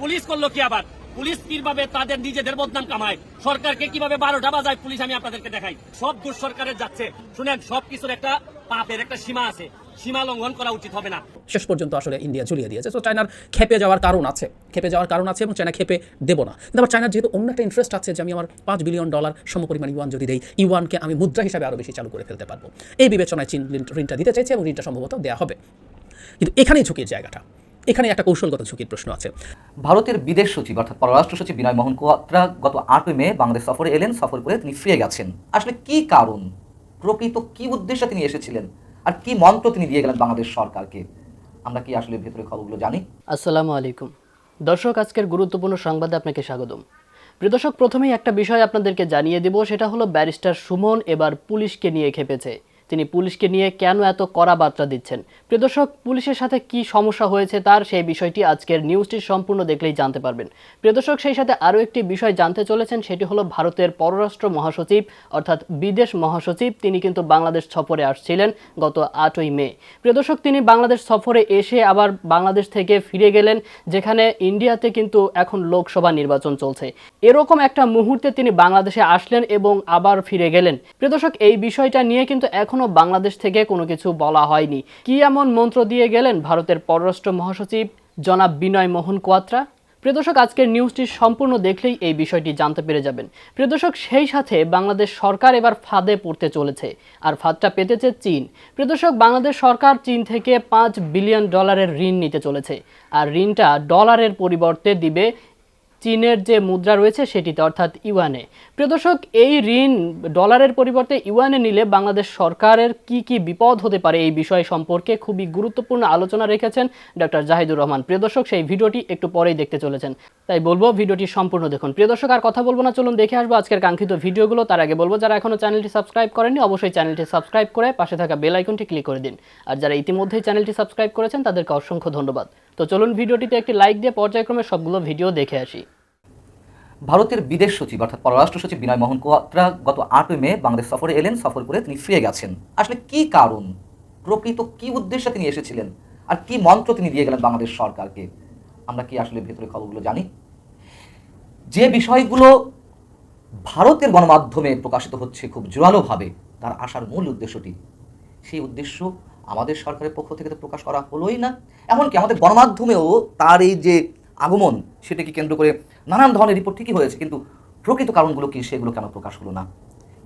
Police করল কি আবার? পুলিশ কীভাবে তাদের নিজেদের বদনাম কামায়? সরকারকে কীভাবে বারোটা বাজায় পুলিশ আমি আপনাদেরকে দেখাই। সব দোষ সরকারের যাচ্ছে। শুনেন, সব কিছুর একটা পাপের একটা সীমা আছে। সীমা লঙ্ঘন করা উচিত হবে না। শেষ পর্যন্ত আসলে ইন্ডিয়া ঝুলিয়ে দিয়েছে। তো চায়নার খেপে যাওয়ার কারণ আছে। খেপে যাওয়ার কারণ আছে এবং চায়না খেপে দেবো না। কিন্তু আবার চায়নার যেহেতু অন্য একটা ইন্টারেস্ট আছে যে আমি আমার পাঁচ বিলিয়ন ডলার সমপরিমাণ ইউয়ান যদি দেই ইউয়ানকে আমি মুদ্রা হিসাবে আরও বেশি চালু করে ফেলতে পারব। এই বিবেচনায় চীন ঋণটা দিতে চাইছে এবং ঋণটা সম্ভবত দেওয়া হবে। কিন্তু এখানেই ঝুঁকির জায়গাটা। এখানে একটা কৌশলগত ঝুঁকির প্রশ্ন আছে। ভারতের বিদেশ সচিব অর্থাৎ পররাষ্ট্র সচিব বিনয় মোহন কোয়াত্রা গত আটই মে বাংলাদেশ সফরে এলেন সফর করে তিনি ফিরে গেছেন। আসলে কি কারণ? প্রকৃত কি উদ্দেশ্যে তিনি এসেছিলেন? আর কি মন্ত্র তিনি দিয়ে গেলেন বাংলাদেশ সরকারকে? আমরা কি আসলে ভেতরে খবরগুলো জানি? আসসালামু আলাইকুম। দর্শক আজকের গুরুত্বপূর্ণ সংবাদে আপনাকে স্বাগতম। প্রিয়দর্শক প্রথমেই একটা বিষয় আপনাদেরকে জানিয়ে দেব সেটা হলো ব্যারিস্টার সুমন এবার পুলিশকে নিয়ে খেপেছে। তিনি পুলিশকে নিয়ে কেন এত কড়া বার্তা দিচ্ছেন? প্রিয় দর্শক, পুলিশের সাথে কি সমস্যা হয়েছে তার সেই বিষয়টি আজকের নিউজটি সম্পূর্ণ দেখলেই জানতে পারবেন। প্রিয় দর্শক, সেই সাথে আরও একটি বিষয় জানতে চলেছেন, সেটি হলো ভারতের পররাষ্ট্র মহাসচিব, অর্থাৎ বিদেশ মহাসচিব, তিনি কিন্তু বাংলাদেশ সফরে আসছিলেন গত আটই মে। প্রিয় দর্শক, তিনি বাংলাদেশ সফরে এসে আবার বাংলাদেশ থেকে ফিরে গেলেন, যেখানে ইন্ডিয়াতে কিন্তু এখন লোকসভা নির্বাচন চলছে। এরকম একটা মুহূর্তে তিনি বাংলাদেশে আসলেন এবং আবার ফিরে গেলেন। প্রিয় দর্শক, এই বিষয়টা নিয়ে কিন্তু এখনও বাংলাদেশ থেকে কোনো কিছু বলা হয়নি। কি এমন মন্ত্র দিয়ে গেলেন ভারতের পররাষ্ট্র মহাসচিব জনাব বিনয় মোহন কোয়াত্রা? প্রিয় দর্শক, আজকের নিউজটি সম্পূর্ণ দেখলেই এই বিষয়টি জানতে পেরে যাবেন। প্রিয় দর্শক, সেই সাথে বাংলাদেশ সরকার এবার ফাঁদে পড়তে চলেছে, আর ফাঁদটা পেতেছে চীন। প্রিয় দর্শক, বাংলাদেশ সরকার চীন থেকে পাঁচ বিলিয়ন ডলারের ঋণ নিতে চলেছে, আর ঋণটা ডলারের পরিবর্তে দিবে চীনের যে মুদ্রা রয়েছে সেটিতে, অর্থাৎ ইউয়ানে। প্রিয় দর্শক, এই ঋণ ডলারের পরিবর্তে ইউয়ানে নিলে বাংলাদেশ সরকারের কি কি বিপদ হতে পারে এই বিষয় সম্পর্কে খুবই গুরুত্বপূর্ণ আলোচনা রেখেছেন ডক্টর জাহিদুর রহমান। প্রিয় দর্শক, সেই ভিডিওটি একটু পরেই দেখতে চলেছেন। তাই বলব, ভিডিওটি সম্পূর্ণ দেখুন। প্রিয় দর্শক, আর কথা বলব না, চলুন দেখে আসব আজকের কাঙ্ক্ষিত ভিডিওগুলো। তার আগে বলব, যারা এখনও চ্যানেলটি সাবস্ক্রাইব করেননি, অবশ্যই চ্যানেলটি সাবস্ক্রাইব করে পাশে থাকা বেল আইকনটি ক্লিক করে দিন। আর যারা ইতিমধ্যেই চ্যানেলটি সাবস্ক্রাইব করেছেন, তাদেরকে অসংখ্য ধন্যবাদ। তো চলুন ভিডিওটিতে একটি লাইক দিয়ে পর্যায়ক্রমে সবগুলো ভিডিও দেখে আসি। ভারতের বিদেশ সচিব, অর্থাৎ পররাষ্ট্র সচিব বিনয় মোহন কোয়াত্রা গত আটই মে বাংলাদেশ সফরে এলেন। সফর করে তিনি ফিরে গেছেন। আসলে কি কারণ? প্রকৃত কি উদ্দেশ্যে তিনি এসেছিলেন? আর কি মন্ত্র তিনি দিয়ে গেলেন বাংলাদেশ সরকারকে? আমরা কি আসলে ভেতরে খবরগুলো জানি? যে বিষয়গুলো ভারতের গণমাধ্যমে প্রকাশিত হচ্ছে খুব জোরালোভাবে, তার আসার মূল উদ্দেশ্যটি, সেই উদ্দেশ্য আমাদের সরকারের পক্ষ থেকে তো প্রকাশ করা হলোই না। এমনকি আমাদের গণমাধ্যমেও তার এই যে আগমন, সেটাকে কেন্দ্র করে নানান ধরনের রিপোর্ট ঠিকই হয়েছে, কিন্তু প্রকৃত কারণগুলো কি, সেগুলো কেন প্রকাশ হলো না?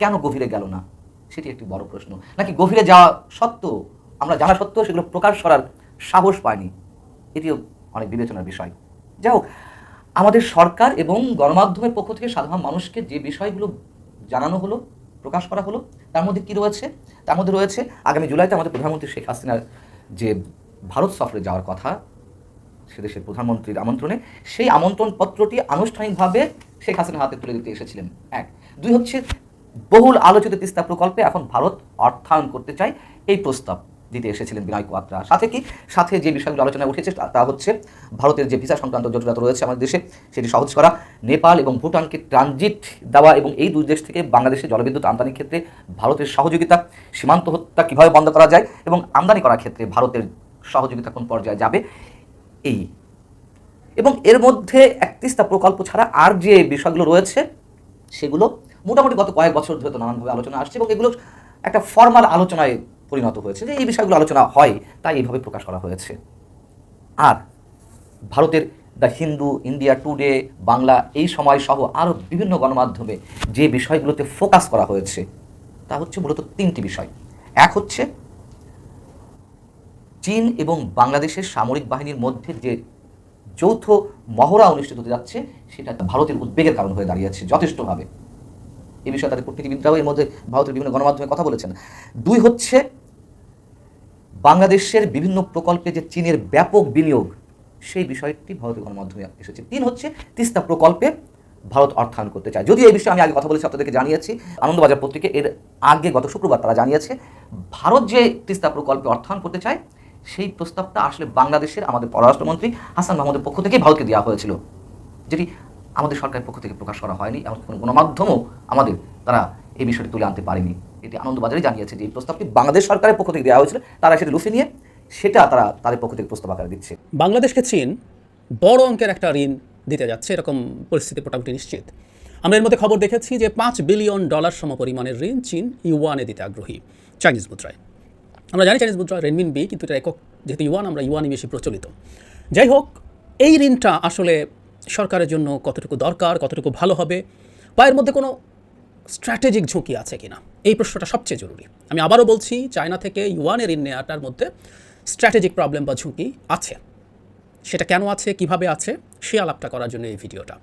কেন গভীরে গেল না? সেটি একটি বড় প্রশ্ন। নাকি গভীরে যাওয়া সত্ত্বেও, আমরা জানা সত্ত্বেও সেগুলো প্রকাশ করার সাহস পায়নি এটিও অনেক বিবেচনার বিষয়। যাই হোক, আমাদের সরকার এবং গণমাধ্যমের পক্ষ থেকে সাধারণ মানুষকে যে বিষয়গুলো জানানো হলো, প্রকাশ করা হলো, তার মধ্যে কী রয়েছে? তার মধ্যে রয়েছে, আগামী জুলাইতে আমাদের প্রধানমন্ত্রী শেখ হাসিনার যে ভারত সফরে যাওয়ার কথা সে দেশের প্রধানমন্ত্রীর আমন্ত্রণে সেই আমন্ত্রণপত্রটি আনুষ্ঠানিকভাবে শেখ হাসিনার হাতে তুলে দিতে এসেছিলেন। এক। দুই হচ্ছে, বহুল আলোচিত তিস্তা প্রকল্পে এখন ভারত অর্থায়ন করতে চায় এই প্রস্তাব দিতে এসেছিলেন বিনয় কোয়াত্রা। সাথে কি? সাথে যে বিষয়গুলো আলোচনায় উঠেছে তা হচ্ছে, ভারতের যে ভিসা সংক্রান্ত জটিলতা রয়েছে আমাদের দেশে, সেটি সহজ করা, নেপাল এবং ভুটানকে ট্রানজিট দেওয়া এবং এই দুই দেশ থেকে বাংলাদেশে জলবিদ্যুৎ আমদানির ক্ষেত্রে ভারতের সহযোগিতা, সীমান্ত হত্যা কীভাবে বন্ধ করা যায় এবং আমদানি করার ক্ষেত্রে ভারতের সহযোগিতা কোন পর্যায়ে যাবে এই। এবং এর মধ্যে একত্রিশটা প্রকল্প ছাড়া আর যে বিষয়গুলো রয়েছে, সেগুলো মোটামুটি গত কয়েক বছর ধরে তো নানানভাবে আলোচনা আসছে এবং এগুলো একটা ফর্মাল আলোচনায় পরিণত হয়েছে যে এই বিষয়গুলো আলোচনা হয়, তাই এইভাবে প্রকাশ করা হয়েছে। আর ভারতের the Hindu, India today, Bangla Ei Samay সহ আরও বিভিন্ন গণমাধ্যমে যে বিষয়গুলোতে ফোকাস করা হয়েছে, তা হচ্ছে মূলত তিনটি বিষয়। এক হচ্ছে চীন এবং বাংলাদেশের সামরিক বাহিনীর মধ্যে যে যৌথ মহড়া অনুষ্ঠিত হতে যাচ্ছে, সেটা ভারতের উদ্বেগের কারণ হয়ে দাঁড়িয়েছে যথেষ্টভাবে। এ বিষয়ে তাদের কূটনীতিবিদরাও এর মধ্যে ভারতের বিভিন্ন গণমাধ্যমে কথা বলেছেন। দুই হচ্ছে, বাংলাদেশের বিভিন্ন প্রকল্পে যে চীনের ব্যাপক বিনিয়োগ, সেই বিষয়টি ভারতের গণমাধ্যমে এসেছে। তিন হচ্ছে, তিস্তা প্রকল্পে ভারত অর্থায়ন করতে চায়। যদিও এই বিষয়ে আমি আগে কথা বলেছি, আপনাদেরকে জানিয়েছি, আনন্দবাজার পত্রিকা এর আগে গত শুক্রবার তারা জানিয়েছে, ভারত যে তিস্তা প্রকল্পে অর্থায়ন করতে চায় সেই প্রস্তাবটা আসলে বাংলাদেশের আমাদের পররাষ্ট্রমন্ত্রী হাসান মাহমুদের পক্ষ থেকে ভারতকে দেওয়া হয়েছিল, যেটি আমাদের সরকারের পক্ষ থেকে প্রকাশ করা হয়নি এমন কোনো গণমাধ্যমও আমাদের তারা এই বিষয়টি তুলে আনতে পারেনি। এটি আনন্দবাজারে জানিয়েছে যে এই প্রস্তাবটি বাংলাদেশ সরকারের পক্ষ থেকে দেওয়া হয়েছিল, তারা সেটা লুফে নিয়ে সেটা তারা তাদের পক্ষ থেকে প্রস্তাব আকারে দিচ্ছে। বাংলাদেশকে চীন বড় অঙ্কের একটা ঋণ দিতে যাচ্ছে, এরকম পরিস্থিতি মোটামুটি নিশ্চিত। আমরা এর মধ্যে খবর দেখেছি যে পাঁচ বিলিয়ন ডলার সমপরিমাণের ঋণ চীন ইউয়ানে দিতে আগ্রহী, চাইনিজ মুদ্রায়। আমরা জানি চাইনিজ মুদ্রা রেনমিন বি কিন্তু এটা একক, যেহেতু ইউয়ান আমরা ইউয়ানই বেশি প্রচলিত। যাই হোক এই ঋণটা আসলে সরকারের জন্য কতটুকু দরকার, কতটুকু ভালো হবে, বা এর মধ্যে কোনো স্ট্র্যাটেজিক ঝুঁকি আছে কিনা, এই প্রশ্নটা সবচেয়ে জরুরি। আমি আবারও বলছি চায়না থেকে ইউয়ানের ঋণ নেওয়াটার মধ্যে স্ট্র্যাটেজিক প্রবলেম বা ঝুঁকি আছে। সেটা কেন আছে, কীভাবে আছে, সে আলাপটা করার জন্য এই ভিডিওটা।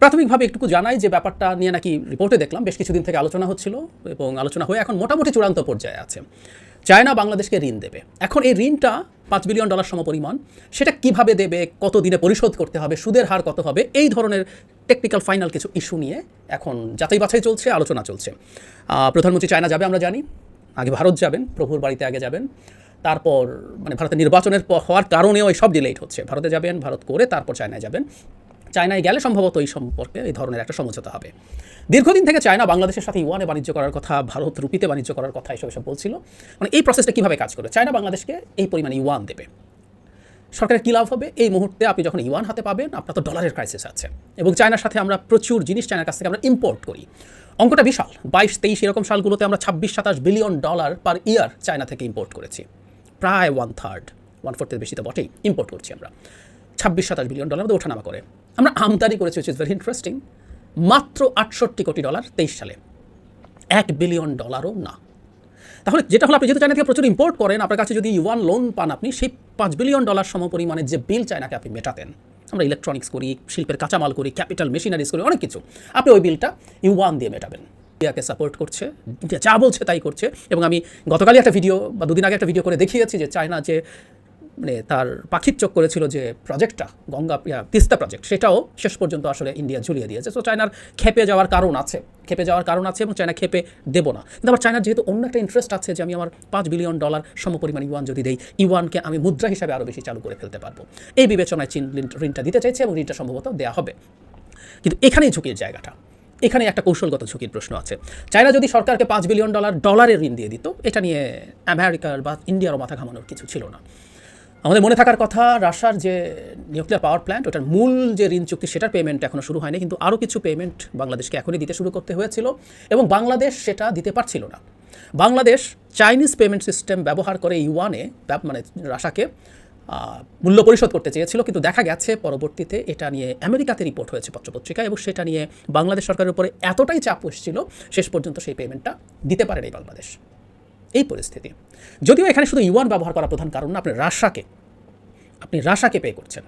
প্রাথমিকভাবে একটুকু জানাই যে ব্যাপারটা নিয়ে নাকি রিপোর্টে দেখলাম, বেশ কিছুদিন থেকে আলোচনা হচ্ছিল এবং আলোচনা হয়ে এখন মোটামুটি চূড়ান্ত পর্যায়ে আছে। চায়না বাংলাদেশকে ঋণ দেবে। এখন এই ঋণটা পাঁচ বিলিয়ন ডলার সমপরিমাণ, সেটা কীভাবে দেবে, কত দিনে পরিশোধ করতে হবে, সুদের হার কত হবে, এই ধরনের টেকনিক্যাল ফাইনাল কিছু ইস্যু নিয়ে এখন যাচাই বাছাই চলছে, আলোচনা চলছে। প্রধানমন্ত্রী চায়না যাবে আমরা জানি, আগে ভারত যাবেন, প্রভুর বাড়িতে আগে যাবেন, তারপর মানে ভারতের নির্বাচনের হওয়ার কারণেও এই সব ডিলেট হচ্ছে। ভারতে যাবেন, ভারত করে তারপর চায়নায় যাবেন। চায়নায় গেলে সম্ভবত এই সম্পর্কে এই ধরনের একটা সমঝোতা হবে। দীর্ঘদিন থেকে চায়না বাংলাদেশের সাথে ইউয়ানে বাণিজ্য করার কথা, ভারত রুপিতে বাণিজ্য করার কথা এসব এসব বলছিল। মানে এই প্রসেসটা কীভাবে কাজ করবে চায়না বাংলাদেশকে এই পরিমাণে ইউয়ান দেবে। সরকারের কী লাভ হবে? এই মুহূর্তে আপনি যখন ইউয়ান হাতে পাবেন, আপনার তো ডলারের ক্রাইসিস আছে। এবং চায়নার সাথে আমরা প্রচুর জিনিস চায়নার কাছ থেকে আমরা ইম্পোর্ট করি। অঙ্কটা বিশাল। বাইশ তেইশ এরকম সালগুলোতে আমরা ছাব্বিশ সাতাশ billion dollar per year China থেকে ইম্পোর্ট করেছি। প্রায় ওয়ান থার্ড ওয়ান ফোর্থের বেশি তো বটেই ইম্পোর্ট করছি আমরা। ছাব্বিশ সাতাশ বিলিয়ন ডলার মধ্যে ওঠানামা করে। আমরা আমদানি করেছি উইচ ইজ ভেরি ইন্টারেস্টিং মাত্র আটষট্টি কোটি ডলার তেইশ সালে। এক বিলিয়ন ডলারও না। তাহলে যেটা হলো, আপনি যেহেতু চায়না থেকে প্রচুর ইম্পোর্ট করেন, আপনার কাছে যদি ইউয়ান লোন পান আপনি, সেই পাঁচ বিলিয়ন ডলার সমপরিমাণের যে বিল চায়নাকে আপনি মেটাতেন, আমরা ইলেকট্রনিক্স করি, শিল্পের কাঁচামাল করি ক্যাপিটাল মেশিনারিজ করি, অনেক কিছু, আপনি ওই বিলটা ইউয়ান দিয়ে মেটাবেন। ইন্ডিয়াকে সাপোর্ট করছে ইন্ডিয়া যা বলছে তাই করছে, এবং আমি গতকালই একটা ভিডিও বা দুদিন আগে একটা ভিডিও করে দেখিয়েছি যে চায়না যে মানে তার পাখির চোখ করেছিল যে প্রজেক্টটা গঙ্গা তিস্তা প্রজেক্ট সেটাও শেষ পর্যন্ত আসলে ইন্ডিয়া ঝুলিয়ে দিয়েছে। তো চায়নার খেপে যাওয়ার কারণ আছে খেপে যাওয়ার কারণ আছে এবং চায়না খেপে দেবো না। কিন্তু আবার চায়নার যেহেতু অন্য একটা ইন্টারেস্ট আছে যে আমি আমার পাঁচ বিলিয়ন ডলার সমপরিমাণ ইউয়ান যদি দেই ইউয়ানকে আমি মুদ্রা হিসাবে আরও বেশি চালু করে ফেলতে পারব। এই বিবেচনায় চীন ঋণটা দিতে চাইছে এবং ঋণটা সম্ভবত দেওয়া হবে। কিন্তু এখানেই ঝুঁকির জায়গাটা। এখানে একটা কৌশলগত ঝুঁকির প্রশ্ন আছে। চায়না যদি সরকারকে পাঁচ বিলিয়ন ডলার ডলারের ঋণ দিয়ে দিত, এটা নিয়ে আমেরিকার বা ইন্ডিয়ারও মাথা ঘামানোর কিছু ছিল না। আমাদের মনে থাকার কথা রাশার যে নিউক্লিয়ার পাওয়ার প্ল্যান্ট ওটার মূল যে ঋণ চুক্তি, সেটার পেমেন্ট এখনও শুরু হয়নি, কিন্তু আরও কিছু পেমেন্ট বাংলাদেশকে এখনই দিতে শুরু করতে হয়েছিল এবং বাংলাদেশ সেটা দিতে পারছিল না। বাংলাদেশ চাইনিজ পেমেন্ট সিস্টেম ব্যবহার করে ইউয়ানে মানে রাশাকে মূল্য পরিশোধ করতে চেয়েছিল, কিন্তু দেখা গেছে পরবর্তীতে এটা নিয়ে আমেরিকাতে রিপোর্ট হয়েছে পত্রপত্রিকায় এবং সেটা নিয়ে বাংলাদেশ সরকারের উপরে এতটাই চাপ এসেছিল, শেষ পর্যন্ত সেই পেমেন্টটা দিতে পারেনি বাংলাদেশ। এই পরিস্থিতি। যদিও এখানে শুধু ইউয়ান ব্যবহার করা প্রধান কারণ না, আপনি রাশাকে আপনি রাশাকে পে করছেন।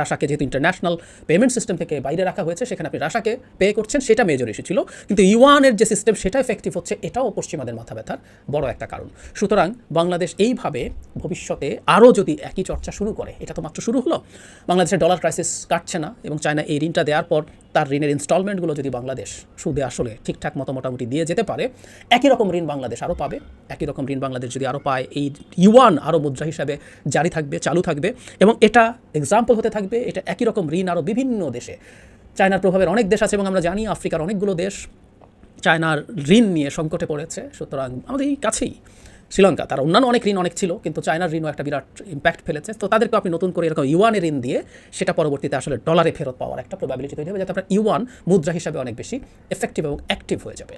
রাশাকে যেহেতু ইন্টারন্যাশনাল পেমেন্ট সিস্টেম থেকে বাইরে রাখা হয়েছে, সেখানে আপনি রাশাকে পে করছেন, সেটা মেজর ইস্যু ছিল। কিন্তু ইউয়ানের যে সিস্টেম সেটা এফেক্টিভ হচ্ছে, এটাও পশ্চিমাদের মাথা ব্যথার বড় একটা কারণ। সুতরাং বাংলাদেশ এইভাবে ভবিষ্যতে আরও যদি একই চর্চা শুরু করে, এটা তো মাত্র শুরু হলো, বাংলাদেশের ডলার ক্রাইসিস কাটছে না এবং চায়না এই ঋণটা দেওয়ার পর তার ঋণের ইনস্টলমেন্টগুলো যদি বাংলাদেশ সুদে আসলে ঠিকঠাক মতো মোটামুটি দিয়ে যেতে পারে, একই রকম ঋণ বাংলাদেশ আরও পাবে। একই রকম ঋণ বাংলাদেশ যদি আরও পায়, এই ইউয়ান আরও মুদ্রা হিসাবে জারি থাকবে, চালু থাকবে এবং এটা এক্সাম্পল হতে থাকবে, এটা একই রকম ঋণ আরও বিভিন্ন দেশে। চায়নার প্রভাবের অনেক দেশ আছে এবং আমরা জানি আফ্রিকার অনেকগুলো দেশ চায়নার ঋণ নিয়ে সংকটে পড়েছে, সুতরাং আমাদের এই কাছেই শ্রীলঙ্কা, তার অন্যান্য অনেক ঋণ অনেক ছিল, কিন্তু চায়নার ঋণও একটা বিরাট ইম্প্যাক্ট ফেলেছে। তো তাদেরকে আপনি নতুন করে এরকম ইউয়ানে ঋণ দিয়ে সেটা পরবর্তীতে আসলে ডলারে ফেরত পাওয়ার একটা প্রবাবিলিটি তৈরি হবে, যাতে আপনার ইউয়ান মুদ্রা হিসাবে অনেক বেশি এফেক্টিভ এবং অ্যাক্টিভ হয়ে যাবে।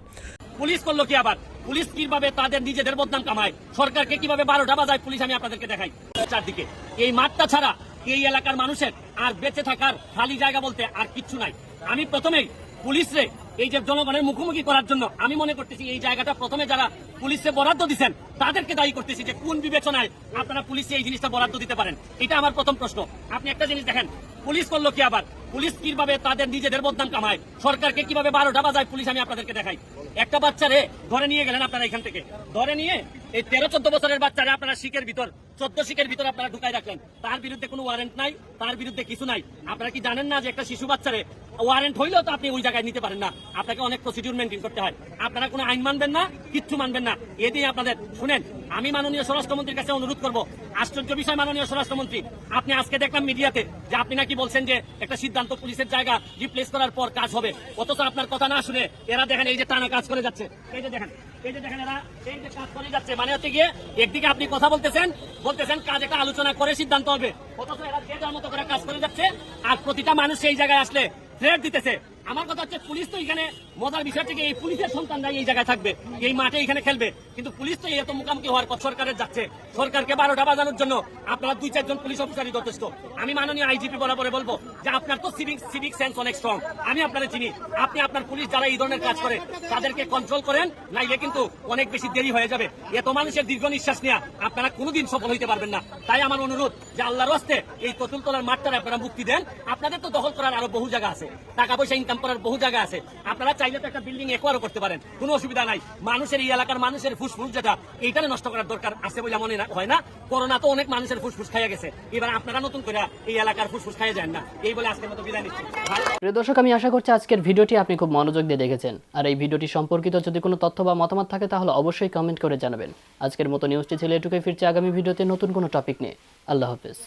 পুলিশ করল কি আবার? পুলিশ কীভাবে তাদের নিজেদের বদনাম কামায়? সরকারকে কীভাবে বারোটা বাজায় পুলিশ আমি আপনাদেরকে দেখাই। চারদিকে। এই মাঠটা ছাড়া এই এলাকার মানুষের আর বেঁচে থাকার খালি জায়গা বলতে আর কিচ্ছু নাই। আমি প্রথমেই পুলিশরে এই যে জনগণের মুখোমুখি করার জন্য আমি মনে করতেছি এই জায়গাটা প্রথমে যারা পুলিশে বরাদ্দ দিচ্ছেন তাদেরকে দায়ী করতেছি যে কোন বিবেচনায় আপনারা পুলিশে এই জিনিসটা বরাদ্দ দিতে পারেন। এটা আমার প্রথম প্রশ্ন। আপনি একটা জিনিস দেখেন, পুলিশ করল কি আবার? পুলিশ কীভাবে তাদের নিজেদের বদনাম কামায়? সরকারকে কীভাবে বারোটা বাজায় পুলিশ আমি আপনাদেরকে দেখাই। একটা বাচ্চারে ধরে নিয়ে গেলেন আপনারা এখান থেকে। ধরে নিয়ে এই তেরো, চোদ্দ বছরের বাচ্চারে আপনারা শিখের ভিতর, চোদ্দ শিখের ভিতর আপনারা ঢুকাই রাখলেন। তার বিরুদ্ধে কোনো ওয়ারেন্ট নাই, তার বিরুদ্ধে কিছু নাই। আপনারা কি জানেন না যে একটা শিশু বাচ্চারে ওয়ারেন্ট হইলেও তো আপনি ওই জায়গায় নিতে পারেন না? আপনাকে অনেক প্রসিডিউর মেনটেন করতে হয়। আপনারা কোনো আইন মানবেন না, কিচ্ছু মানবেন না। এদিকে আপনাদের, শুনেন আমি মাননীয় স্বরাষ্ট্রমন্ত্রীর কাছে অনুরোধ করব, আশ্চর্য বিষয় মাননীয় স্বরাষ্ট্রমন্ত্রী, আপনি আজকে দেখলাম মিডিয়াতে যে আপনি নাকি বলছেন যে একটা সিদ্ধান্ত পুলিশের জায়গা রিপ্লেস করার পর কাজ হবে। অথচ আপনার কথা না শুনে এরা দেখেন এই যে টানা কাজ করে যাচ্ছে। এই যে দেখেন মানে হচ্ছে গিয়ে একদিকে আপনি কথা বলতেছেন বলতেছেন কাজ একটা আলোচনা করে সিদ্ধান্ত হবে। অথচ এরা যে কাজ করে যাচ্ছে, আর প্রতিটা মানুষ সেই জায়গায় আসলে থ্রেট দিতেছে। আমার কথা হচ্ছে পুলিশ তো এখানে মজার বিষয় থেকে এই পুলিশের সন্তানরাই এই জায়গায় থাকবে, এই মাঠে এখানে খেলবে। কিন্তু পুলিশ তো এত মুখামুখি হওয়ার পর সরকারের যাচ্ছে। সরকারকে বারোটা বাজানোর জন্য আপনারা দুই, চারজন পুলিশ অফিসারই যথেষ্ট। আমি মাননীয় আইজিপি বরাবরে বলব যে আপনার তো সিভিক সিভিক সেন্স অনেক স্ট্রং আমি আপনারা চিনি। আপনি আপনার পুলিশ যারা এই ধরনের কাজ করে, তাদেরকে কন্ট্রোল করেন, নাইলে কিন্তু অনেক বেশি দেরি হয়ে যাবে। এত মানুষের দীর্ঘ নিঃশ্বাস নেওয়া আপনারা কোনোদিন সফল হইতে পারবেন না। তাই আমার অনুরোধ যে আল্লাহর হস্তে এই ততুলতলার মাঠটার আপনারা মুক্তি দেন। আপনাদের তো দখল করার আরও বহু জায়গা আছে। টাকা পয়সা ইনকাম করার বহু জায়গা আছে। আপনারা চাইলে তো একটা বিল্ডিং একোয়ারও করতে পারেন। কোনো অসুবিধা নাই। মানুষের এই এলাকার মানুষের ফুসফুস যেটা, এইটারে নষ্ট করার দরকার আছে বলে মনে হয় না। করোনা তো অনেক মানুষের ফুসফুস খাইয়া গেছে। এবার আপনারা নতুন করে এই এলাকার ফুসফুস খাইয়া যান না। এই বলে আজকের মতো বিদায় নিচ্ছি। প্রিয় দর্শক, আমি আশা করছি আজকের ভিডিওটি আপনি খুব মনোযোগ দিয়ে দেখেছেন। আর এই ভিডিওটি সম্পর্কিত যদি কোনো তথ্য বা মতামত থাকে, তাহলে অবশ্যই কমেন্ট করে জানাবেন। আজকের মতো নিউজটি ছিল এটুকুই ফিরছে আগামী ভিডিওতে নতুন কোনো টপিক নিয়ে। আল্লাহ হাফেজ।